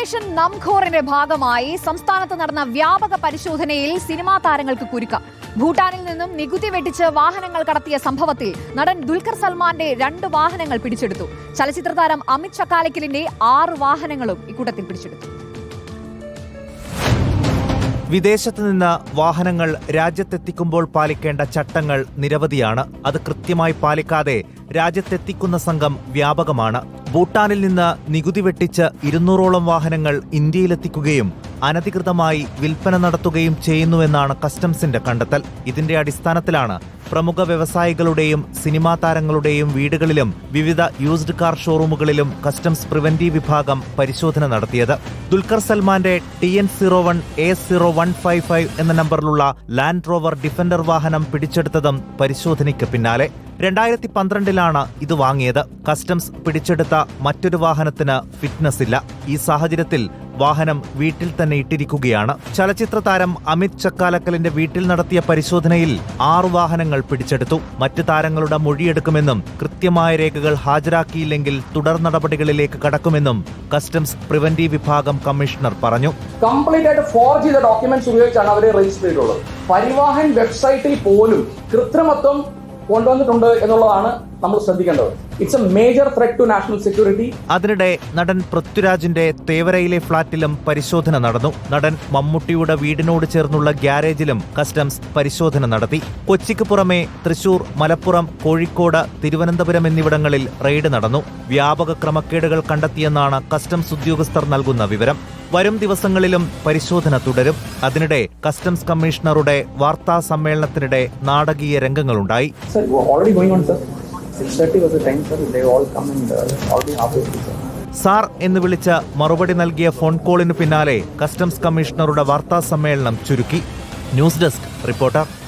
Operation നംഖോറിന്റെ ഭാഗമായി സംസ്ഥാനത്ത് നടന്ന വ്യാപക പരിശോധനയിൽ സിനിമാ താരങ്ങൾക്ക് കുരുക്കം. ഭൂട്ടാനിൽ നിന്നും നികുതി വെട്ടിച്ച് വാഹനങ്ങൾ കടത്തിയ സംഭവത്തിൽ നടൻ ദുൽഖർ സൽമാന്റെ രണ്ട് വാഹനങ്ങൾ പിടിച്ചെടുത്തു. ചലച്ചിത്ര താരം അമിത് ചക്കാലക്കലിന്റെ ആറ് വാഹനങ്ങളും ഇക്കൂട്ടത്തിൽ പിടിച്ചെടുത്തു. വിദേശത്ത് നിന്ന് വാഹനങ്ങൾ രാജ്യത്തെത്തിക്കുമ്പോൾ പാലിക്കേണ്ട ചട്ടങ്ങൾ നിരവധിയാണ്. അത് കൃത്യമായി പാലിക്കാതെ രാജ്യത്തെത്തിക്കുന്ന സംഘം വ്യാപകമാണ്. ഭൂട്ടാനിൽ നിന്ന് നികുതി വെട്ടിച്ച് ഇരുന്നൂറോളം വാഹനങ്ങൾ ഇന്ത്യയിലെത്തിക്കുകയും അനധികൃതമായി വിൽപ്പന നടത്തുകയും ചെയ്യുന്നുവെന്നാണ് കസ്റ്റംസിന്റെ കണ്ടെത്തൽ. ഇതിന്റെ അടിസ്ഥാനത്തിലാണ് പ്രമുഖ വ്യവസായികളുടെയും സിനിമാ താരങ്ങളുടെയും വീടുകളിലും വിവിധ യൂസ്ഡ് കാർ ഷോറൂമുകളിലും കസ്റ്റംസ് പ്രിവന്റീവ് വിഭാഗം പരിശോധന നടത്തിയത്. ദുൽഖർ സൽമാന്റെ T N zero one A zero one five five എന്ന നമ്പറിലുള്ള ലാൻഡ് റോവർ ഡിഫൻഡർ വാഹനം പിടിച്ചെടുത്തതും പരിശോധനയ്ക്ക് പിന്നാലെ. രണ്ടായിരത്തി പന്ത്രണ്ടിലാണ് ഇത് വാങ്ങിയത്. കസ്റ്റംസ് പിടിച്ചെടുത്ത മറ്റൊരു വാഹനത്തിന് ഫിറ്റ്നസ് ഇല്ല ഈ സാഹചര്യത്തിൽ വാഹനം വീട്ടിൽ തന്നെ ഇട്ടിരിക്കുകയാണ്. ചലച്ചിത്ര താരം അമിത് ചക്കാലക്കലിന്റെ വീട്ടിൽ നടത്തിയ പരിശോധനയിൽ ആറു വാഹനങ്ങൾ പിടിച്ചെടുത്തു. മറ്റു താരങ്ങളുടെ മൊഴിയെടുക്കുമെന്നും കൃത്യമായ രേഖകൾ ഹാജരാക്കിയില്ലെങ്കിൽ തുടർ നടപടികളിലേക്ക് കടക്കുമെന്നും കസ്റ്റംസ് പ്രിവന്റീവ് വിഭാഗം കമ്മീഷണർ പറഞ്ഞു. കംപ്ലീറ്റ് ആയിട്ട് ഫോർ ചെയ്ത ഡോക്യുമെന്റ്സ് ഉപയോഗിച്ചാണ് അവർ രജിസ്റ്റർ ചെയ്തിട്ടുള്ളത്. പരിവാഹൻ വെബ്സൈറ്റിൽ പോലും കൃത്രിമത്വം കൊണ്ടുവന്നിട്ടുണ്ട് എന്നുള്ളതാണ് നമ്മൾ ശ്രദ്ധിക്കേണ്ടത്. It's a major threat to national security അതിനിടെ നടൻ പൃഥ്വിരാജിന്റെ തേവരയിലെ ഫ്ളാറ്റിലും പരിശോധന നടന്നു. നടൻ മമ്മൂട്ടിയുടെ വീടിനോട് ചേർന്നുള്ള ഗ്യാരേജിലും കസ്റ്റംസ് പരിശോധന നടത്തി. കൊച്ചിക്ക് പുറമെ തൃശൂർ മലപ്പുറം കോഴിക്കോട് തിരുവനന്തപുരം എന്നിവിടങ്ങളിൽ റെയ്ഡ് നടന്നു. വ്യാപക ക്രമക്കേടുകൾ കണ്ടെത്തിയെന്നാണ് കസ്റ്റംസ് ഉദ്യോഗസ്ഥർ നൽകുന്ന വിവരം. വരും ദിവസങ്ങളിലും പരിശോധന തുടരും. അതിനിടെ കസ്റ്റംസ് കമ്മീഷണറുടെ വാർത്താ സമ്മേളനത്തിനിടെ നാടകീയ രംഗങ്ങളുണ്ടായി. സർ സർ സാർ എന്ന് വിളിച്ച മറുപടി നൽകിയ ഫോൺ കോളിന് പിന്നാലെ കസ്റ്റംസ് കമ്മീഷണറുടെ വാർത്താ സമ്മേളനം ചുരുക്കി. News desk reporter.